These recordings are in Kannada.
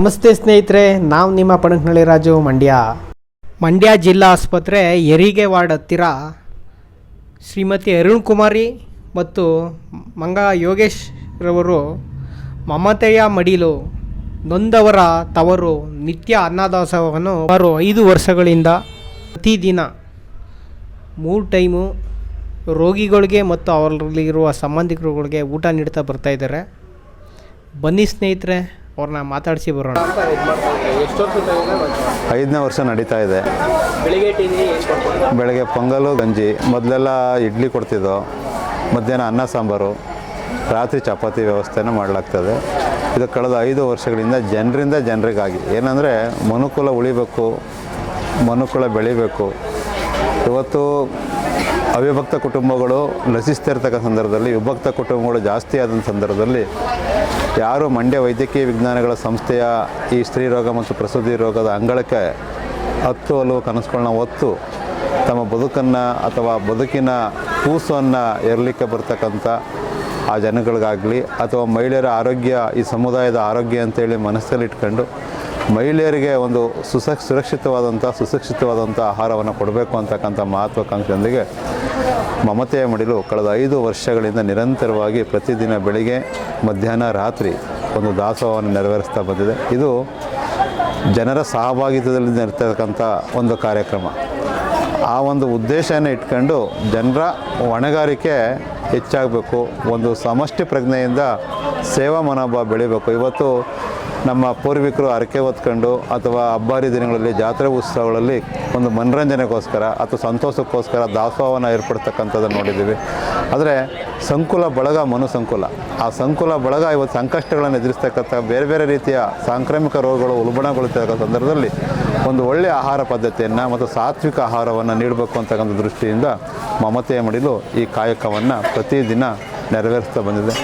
ನಮಸ್ತೆ ಸ್ನೇಹಿತರೆ, ನಾವು ನಿಮ್ಮ ಪಣಕ್ನಳ್ಳಿ ರಾಜು ಮಂಡ್ಯ. ಮಂಡ್ಯ ಜಿಲ್ಲಾ ಆಸ್ಪತ್ರೆ ಹೆರಿಗೆ ವಾರ್ಡ್ ಹತ್ತಿರ ಶ್ರೀಮತಿ ಅರುಣ್ ಕುಮಾರಿ ಮತ್ತು ಮಂಗ ಯೋಗೇಶ್ ರವರು ಮಮತೆಯ ಮಡಿಲು ನೊಂದವರ ತವರು ನಿತ್ಯ ಅನ್ನದಾಸವನ್ನು ಅವರು ಐದು ವರ್ಷಗಳಿಂದ ಪ್ರತಿದಿನ ಮೂರು ಟೈಮು ರೋಗಿಗಳಿಗೆ ಮತ್ತು ಅವರಲ್ಲಿರುವ ಸಂಬಂಧಿಕರುಗಳಿಗೆ ಊಟ ನೀಡ್ತಾ ಬರ್ತಾ ಇದ್ದಾರೆ. ಬನ್ನಿ ಸ್ನೇಹಿತರೆ. ಅವ್ರನ್ನ ಮಾತಾಡಿಸಿ ಬರೋಣ. ಐದನೇ ವರ್ಷ ನಡೀತಾ ಇದೆ. ಬೆಳಿಗ್ಗೆ ಪೊಂಗಲು ಗಂಜಿ ಮೊದಲೆಲ್ಲ ಇಡ್ಲಿ ಕೊಡ್ತಿದ್ದೋ ಮಧ್ಯಾಹ್ನ ಅನ್ನ ಸಾಂಬಾರು ರಾತ್ರಿ ಚಪಾತಿ ವ್ಯವಸ್ಥೆನ ಮಾಡಲಾಗ್ತದೆ. ಇದು ಕಳೆದ ಐದು ವರ್ಷಗಳಿಂದ ಜನರಿಂದ ಜನರಿಗಾಗಿ. ಏನಂದರೆ ಮನುಕುಲ ಉಳಿಬೇಕು ಮನುಕುಲ ಬೆಳಿಬೇಕು. ಇವತ್ತು ಅವಿಭಕ್ತ ಕುಟುಂಬಗಳು ಲಸಿಸ್ತಿರ್ತಕ್ಕ ಸಂದರ್ಭದಲ್ಲಿ ವಿಭಕ್ತ ಕುಟುಂಬಗಳು ಜಾಸ್ತಿ ಆದಂಥ ಸಂದರ್ಭದಲ್ಲಿ ಯಾರು ಮಂಡ್ಯ ವೈದ್ಯಕೀಯ ವಿಜ್ಞಾನಗಳ ಸಂಸ್ಥೆಯ ಈ ಸ್ತ್ರೀರೋಗ ಮತ್ತು ಪ್ರಸೂತಿ ರೋಗದ ಅಂಗಳಕ್ಕೆ ಹತ್ತು ಹಲವು ಕನಸುಗಳನ್ನ ಹೊತ್ತು ತಮ್ಮ ಬದುಕನ್ನು ಅಥವಾ ಬದುಕಿನ ಕೂಸನ್ನು ಎರಲಿಕ್ಕೆ ಬರ್ತಕ್ಕಂಥ ಆ ಜನಗಳಿಗಾಗಲಿ ಅಥವಾ ಮಹಿಳೆಯರ ಆರೋಗ್ಯ, ಈ ಸಮುದಾಯದ ಆರೋಗ್ಯ ಅಂತೇಳಿ ಮನಸ್ಸಲ್ಲಿ ಇಟ್ಕೊಂಡು ಮಹಿಳೆಯರಿಗೆ ಒಂದು ಸುಸ ಸುರಕ್ಷಿತವಾದಂಥ ಸುಶಿಕ್ಷಿತವಾದಂಥ ಆಹಾರವನ್ನು ಕೊಡಬೇಕು ಅಂತಕ್ಕಂಥ ಮಹತ್ವಾಕಾಂಕ್ಷೆಯೊಂದಿಗೆ ಮಮತೆಯ ಮಡಿಲು ಕಳೆದ ಐದು ವರ್ಷಗಳಿಂದ ನಿರಂತರವಾಗಿ ಪ್ರತಿದಿನ ಬೆಳಿಗ್ಗೆ, ಮಧ್ಯಾಹ್ನ, ರಾತ್ರಿ ಒಂದು ದಾಸೋಹವನ್ನು ನೆರವೇರಿಸ್ತಾ ಬಂದಿದೆ. ಇದು ಜನರ ಸಹಭಾಗಿತ್ವದಲ್ಲಿ ನಡೀತಕ್ಕಂಥ ಒಂದು ಕಾರ್ಯಕ್ರಮ. ಆ ಒಂದು ಉದ್ದೇಶನ ಇಟ್ಕೊಂಡು ಜನರ ಹೊಣೆಗಾರಿಕೆ ಹೆಚ್ಚಾಗಬೇಕು. ಒಂದು ಸಮಷ್ಟಿ ಪ್ರಜ್ಞೆಯಿಂದ ಸೇವಾ ಮನೋಭಾವ ಬೆಳಿಬೇಕು. ಇವತ್ತು ನಮ್ಮ ಪೂರ್ವಿಕರು ಹರಕೆ ಹೊತ್ಕೊಂಡು ಅಥವಾ ಹಬ್ಬಾರಿ ದಿನಗಳಲ್ಲಿ, ಜಾತ್ರೆ ಉತ್ಸವಗಳಲ್ಲಿ ಒಂದು ಮನರಂಜನೆಗೋಸ್ಕರ ಅಥವಾ ಸಂತೋಷಕ್ಕೋಸ್ಕರ ದಾಸೋಹವನ್ನು ಏರ್ಪಡ್ತಕ್ಕಂಥದ್ದನ್ನು ನೋಡಿದ್ದೀವಿ. ಆದರೆ ಸಂಕುಲ ಬಳಗ ಮನು ಸಂಕುಲ. ಆ ಸಂಕುಲ ಬಳಗ ಇವತ್ತು ಸಂಕಷ್ಟಗಳನ್ನು ಎದುರಿಸ್ತಕ್ಕಂಥ ಬೇರೆ ಬೇರೆ ರೀತಿಯ ಸಾಂಕ್ರಾಮಿಕ ರೋಗಗಳು ಉಲ್ಬಣಗೊಳ್ತಕ್ಕ ಸಂದರ್ಭದಲ್ಲಿ ಒಂದು ಒಳ್ಳೆಯ ಆಹಾರ ಪದ್ಧತಿಯನ್ನು ಮತ್ತು ಸಾತ್ವಿಕ ಆಹಾರವನ್ನು ನೀಡಬೇಕು ಅಂತಕ್ಕಂಥ ದೃಷ್ಟಿಯಿಂದ ಮಮತೆಯ ಮಡಿಲು ಈ ಕಾಯಕವನ್ನು ಪ್ರತಿದಿನ ನೆರವೇರಿಸ್ತಾ ಬಂದಿದೆ.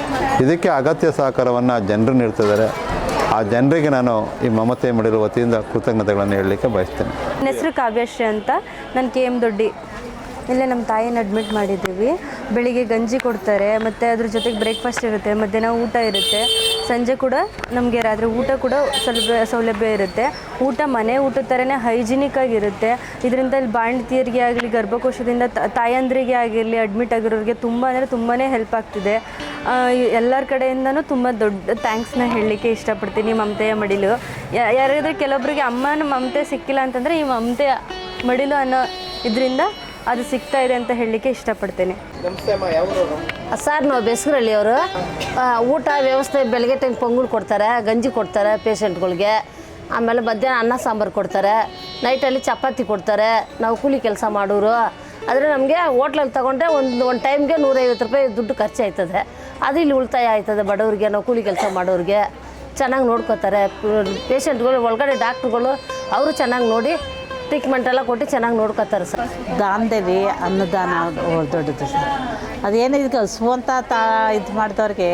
ಇದಕ್ಕೆ ಅಗತ್ಯ ಸಹಕಾರವನ್ನು ಜನರು ನೀಡ್ತಿದ್ದಾರೆ. ಆ ಜನರಿಗೆ ನಾನು ಈ ಮಮತೆ ಮಾಡಿರುವ ವತಿಯಿಂದ ಕೃತಜ್ಞತೆಗಳನ್ನು ಹೇಳಲಿಕ್ಕೆ ಬಯಸ್ತೇನೆ. ನನ್ನ ಹೆಸರು ಕಾವ್ಯಶ್ರೀ ಅಂತ. ನಾನು ಕೆ ಎಂ ದೊಡ್ಡಿ. ಇಲ್ಲೇ ನಮ್ಮ ತಾಯಿನ ಅಡ್ಮಿಟ್ ಮಾಡಿದ್ದೀವಿ. ಬೆಳಿಗ್ಗೆ ಗಂಜಿ ಕೊಡ್ತಾರೆ, ಮತ್ತು ಅದ್ರ ಜೊತೆಗೆ ಬ್ರೇಕ್ಫಾಸ್ಟ್ ಇರುತ್ತೆ, ಮಧ್ಯಾಹ್ನ ಊಟ ಇರುತ್ತೆ. ಸಂಜೆ ಕೂಡ ನಮಗೆ ರಾತ್ರಿ ಊಟ ಕೂಡ ಸ್ವಲ್ಪ ಸೌಲಭ್ಯ ಇರುತ್ತೆ. ಊಟ ಮನೆ ಊಟದ ಥರನೇ ಹೈಜಿನಿಕ್ ಆಗಿರುತ್ತೆ. ಇದರಿಂದ ಇಲ್ಲಿ ಬಾಣತಿಯರಿಗೆ ಆಗಲಿ, ಗರ್ಭಕೋಶದಿಂದ ತಾಯಂದ್ರಿಗೆ ಆಗಿರಲಿ ಅಡ್ಮಿಟ್ ಆಗಿರೋರಿಗೆ ತುಂಬ ಅಂದರೆ ತುಂಬಾ ಹೆಲ್ಪ್ ಆಗ್ತಿದೆ. ಎಲ್ಲರ ಕಡೆಯಿಂದನೂ ತುಂಬ ದೊಡ್ಡ ಥ್ಯಾಂಕ್ಸ್ನ ಹೇಳಲಿಕ್ಕೆ ಇಷ್ಟಪಡ್ತೀನಿ ಮಮತೆಯ ಮಡಿಲು. ಯಾರಾದ್ರೆ ಕೆಲವೊಬ್ಬರಿಗೆ ಅಮ್ಮನ ಮಮತೆ ಸಿಕ್ಕಿಲ್ಲ ಅಂತಂದರೆ ಈ ಮಮತೆ ಮಡಿಲು ಅನ್ನೋ ಇದರಿಂದ ಅದು ಸಿಗ್ತಾ ಇದೆ ಅಂತ ಹೇಳಲಿಕ್ಕೆ ಇಷ್ಟಪಡ್ತೇನೆ. ಸರ್ ನಾವು ಬೆಸ್ಗರಳ್ಳಿಯವರು ಊಟ ವ್ಯವಸ್ಥೆ ಬೆಳಗ್ಗೆ ಟೈಮ್ ಪೊಂಗುಲ್ ಕೊಡ್ತಾರೆ ಗಂಜಿ ಕೊಡ್ತಾರೆ ಪೇಷಂಟ್ಗಳಿಗೆ ಆಮೇಲೆ ಮಧ್ಯಾಹ್ನ ಅನ್ನ ಸಾಂಬಾರು ಕೊಡ್ತಾರೆ. ನೈಟಲ್ಲಿ ಚಪಾತಿ ಕೊಡ್ತಾರೆ. ನಾವು ಕೂಲಿ ಕೆಲಸ ಮಾಡೋರು. ಆದರೆ ನಮಗೆ ಹೋಟ್ಲಲ್ಲಿ ತೊಗೊಂಡ್ರೆ ಒಂದು ಒಂದು ಟೈಮ್ಗೆ ನೂರೈವತ್ತು ರೂಪಾಯಿ ದುಡ್ಡು ಖರ್ಚು ಆಯ್ತದೆ ಅದು ಇಲ್ಲಿ ಉಳಿತಾಯ ಆಯ್ತದೆ ಬಡವರಿಗೆ ನಾವು ಕೂಲಿ ಕೆಲಸ ಮಾಡೋರಿಗೆ. ಚೆನ್ನಾಗಿ ನೋಡ್ಕೋತಾರೆ. ಪೇಷಂಟ್ಗಳು ಒಳಗಡೆ ಡಾಕ್ಟ್ರುಗಳು ಅವರು ಚೆನ್ನಾಗಿ ನೋಡಿ ಟ್ರೀಟ್ಮೆಂಟ್ ಎಲ್ಲ ಕೊಟ್ಟು ಚೆನ್ನಾಗಿ ನೋಡ್ಕೋತಾರೆ ಸರ್. ದಾನದೇವಿ ಅನ್ನದಾನ ದೊಡ್ಡದು ಸರ್. ಅದೇನು ಇದಕ್ಕೆ ಹಸು ಅಂತ ತಾ ಇದು ಮಾಡಿದವ್ರಿಗೆ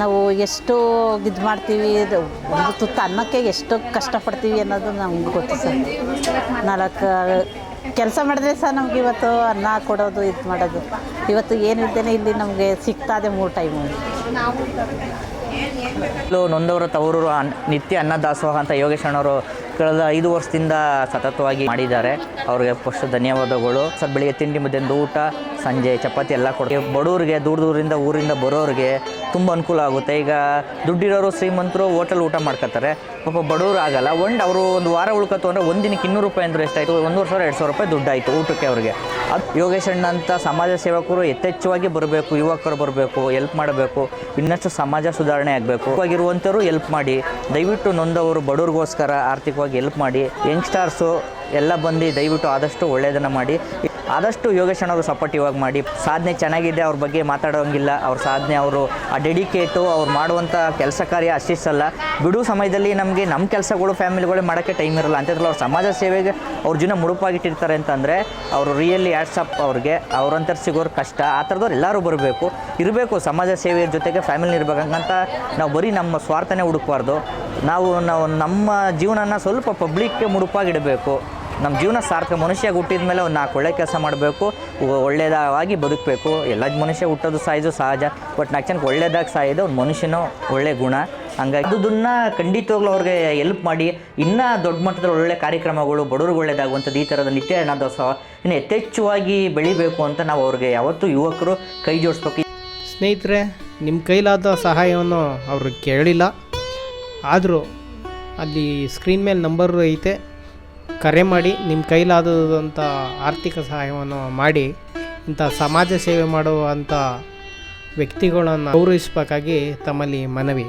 ನಾವು ಎಷ್ಟು ಇದು ಮಾಡ್ತೀವಿ ಇದು ಒಂದು ತುತ್ತು ಅನ್ನಕ್ಕೆ ಎಷ್ಟು ಕಷ್ಟಪಡ್ತೀವಿ ಅನ್ನೋದು ನಮ್ಗೆ ಗೊತ್ತು ಸರ್. ನಾಲ್ಕು ಕೆಲಸ ಮಾಡಿದ್ರೆ ಸರ್ ನಮ್ಗೆ ಇವತ್ತು ಅನ್ನ ಕೊಡೋದು ಇದು ಮಾಡೋದು. ಇವತ್ತು ಏನು ಇದ್ದೇನೆ ಇಲ್ಲಿ ನಮಗೆ ಸಿಗ್ತಾದೆ ಮೂರು ಟೈಮು ಇಲ್ಲೂ ನೊಂದವರು ತವರು ನಿತ್ಯ ಅನ್ನದಾಸೋಹ ಅಂತ ಯೋಗೇಶ್ ಅಣ್ಣವರು ಕಳೆದ ಐದು ವರ್ಷದಿಂದ ಸತತವಾಗಿ ಮಾಡಿದ್ದಾರೆ. ಅವ್ರಿಗೆ ಫಸ್ಟ್ ಧನ್ಯವಾದಗಳು. ಸರ್, ಬೆಳಿಗ್ಗೆ ತಿಂಡಿ, ಮಧ್ಯಾಹ್ನದ ಊಟ, ಸಂಜೆ ಚಪಾತಿ ಎಲ್ಲ ಕೊಡ್ತೀವಿ. ಬಡವ್ರಿಗೆ, ದೂರ ದೂರಿಂದ ಊರಿಂದ ಬರೋರಿಗೆ ತುಂಬ ಅನುಕೂಲ ಆಗುತ್ತೆ. ಈಗ ದುಡ್ಡಿರೋರು ಶ್ರೀಮಂತರು ಹೋಟೆಲ್ ಊಟ ಮಾಡ್ಕೋತಾರೆ ಪಾಪ ಬಡವರು ಆಗಲ್ಲ. ಒಂದು ಅವರು ಒಂದು ವಾರ ಉಳ್ಕೊತು ಅಂದರೆ ಒಂದು ದಿನಕ್ಕೆ ಇನ್ನೂರು ರೂಪಾಯಿ ಅಂದರೆ ಎಷ್ಟಾಯಿತು? ಒಂದೂವರೆ ಸಾವಿರ ಎರಡು ಸಾವಿರ ರೂಪಾಯಿ ದುಡ್ಡಾಯಿತು ಊಟಕ್ಕೆ ಅವರಿಗೆ. ಅದು ಯೋಗೇಶ್ ಅಣ್ಣ ಅಂತ ಸಮಾಜ ಸೇವಕರು ಯಥೇಚ್ಛವಾಗಿ ಬರಬೇಕು, ಯುವಕರು ಬರಬೇಕು ಎಲ್ಪ್ ಮಾಡಬೇಕು. ಇನ್ನಷ್ಟು ಸಮಾಜ ಸುಧಾರಣೆ ಆಗಬೇಕು. ಆಗಿರುವಂಥವ್ರು ಎಲ್ಪ್ ಮಾಡಿ, ದಯವಿಟ್ಟು ನೊಂದವರು ಬಡವ್ರಿಗೋಸ್ಕರ ಆರ್ಥಿಕವಾಗಿ ಎಲ್ಪ್ ಮಾಡಿ ಯಂಗ್ಸ್ಟಾರ್ಸು ಎಲ್ಲ ಬಂದು ದಯವಿಟ್ಟು ಆದಷ್ಟು ಒಳ್ಳೆಯದನ್ನು ಮಾಡಿ. ಆದಷ್ಟು ಯೋಗೇಶ್ ಅಣ್ಣವರು ಸಪೋರ್ಟಿವ್ ಆಗಿ ಮಾಡಿ. ಸಾಧನೆ ಚೆನ್ನಾಗಿದೆ ಅವ್ರ ಬಗ್ಗೆ ಮಾತಾಡೋಂಗಿಲ್ಲ. ಅವ್ರ ಸಾಧನೆ ಅವರು ಆ ಡೆಡಿಕೇಟು ಅವ್ರು ಮಾಡುವಂಥ ಕೆಲಸ ಕಾರ್ಯ ಅಷ್ಟಿಷ್ಟಲ್ಲ. ಬಿಡುವ ಸಮಯದಲ್ಲಿ ನಮಗೆ ನಮ್ಮ ಕೆಲಸಗಳು, ಫ್ಯಾಮಿಲಿಗಳು ಮಾಡೋಕ್ಕೆ ಟೈಮ್ ಇರಲ್ಲ. ಅಂಥದ್ರಲ್ಲಿ ಅವ್ರ ಸಮಾಜ ಸೇವೆಗೆ ಅವ್ರ ಜೀವನ ಮುಡುಪಾಗಿಟ್ಟಿರ್ತಾರೆ ಅಂತಂದರೆ ಅವರು ರಿಯಲಿ ಆ್ಯಡ್ಸಪ್ ಅವ್ರಿಗೆ. ಅವ್ರಂಥವ್ರು ಸಿಗೋರು ಕಷ್ಟ. ಆ ಥರದವ್ರು ಎಲ್ಲರೂ ಬರಬೇಕು. ಇರಬೇಕು ಸಮಾಜ ಸೇವೆಯ ಜೊತೆಗೆ ಫ್ಯಾಮಿಲಿ ಇರಬೇಕಂತ ನಾವು ಬರೀ ನಮ್ಮ ಸ್ವಾರ್ಥನೇ ಹುಡುಕಬಾರ್ದು. ನಾವು ನಾವು ನಮ್ಮ ಜೀವನನ ಸ್ವಲ್ಪ ಪಬ್ಲಿಕ್ಗೆ ಮುಡುಪಾಗಿಡಬೇಕು. ನಮ್ಮ ಜೀವನ ಸಾರ್ಥಕ. ಮನುಷ್ಯ ಹುಟ್ಟಿದ ಮೇಲೆ ಒಂದು ನಾಲ್ಕು ಒಳ್ಳೆ ಕೆಲಸ ಮಾಡಬೇಕು ಒಳ್ಳೆಯದಾಗಿ ಬದುಕಬೇಕು. ಎಲ್ಲ ಮನುಷ್ಯ ಹುಟ್ಟೋದು ಸಾಯೋದು ಸಹಜ. ಬಟ್ ನಾಲ್ಕು ಜನಕ್ಕೆ ಒಳ್ಳೇದಾಗಿ ಸಾಯೋದು ಒಂದು ಮನುಷ್ಯನ ಒಳ್ಳೆ ಗುಣ. ಹಂಗಾಗಿ ಅದನ್ನು ಖಂಡಿತವಾಗ್ಲೂ ಅವ್ರಿಗೆ ಹೆಲ್ಪ್ ಮಾಡಿ, ಇನ್ನೂ ದೊಡ್ಡ ಮಟ್ಟದ ಒಳ್ಳೆ ಕಾರ್ಯಕ್ರಮಗಳು, ಬಡವ್ರಿಗೆ ಒಳ್ಳೆಯದಾಗುವಂಥದ್ದು ಈ ಥರದ ನಿತ್ಯ ಅನಾಥೋತ್ಸವ ಇನ್ನು ಯಥೇಚ್ಛವಾಗಿ ಬೆಳಿಬೇಕು ಅಂತ ನಾವು ಅವ್ರಿಗೆ ಯಾವತ್ತೂ ಯುವಕರು ಕೈ ಜೋಡಿಸ್ಬೇಕು. ಸ್ನೇಹಿತರೆ, ನಿಮ್ಮ ಕೈಲಾದ ಸಹಾಯವನ್ನು ಅವರು ಕೇಳಿಲ್ಲ ಆದರೂ ಅಲ್ಲಿ ಸ್ಕ್ರೀನ್ ಮೇಲೆ ನಂಬರ್ ಐತೆ. ಕರೆ ಮಾಡಿ ನಿಮ್ಮ ಕೈಲಾದಂಥ ಆರ್ಥಿಕ ಸಹಾಯವನ್ನು ಮಾಡಿ ಇಂಥ ಸಮಾಜ ಸೇವೆ ಮಾಡುವಂಥ ವ್ಯಕ್ತಿಗಳನ್ನು ಗೌರವಿಸಬೇಕಾಗಿ ತಮ್ಮಲ್ಲಿ ಮನವಿ.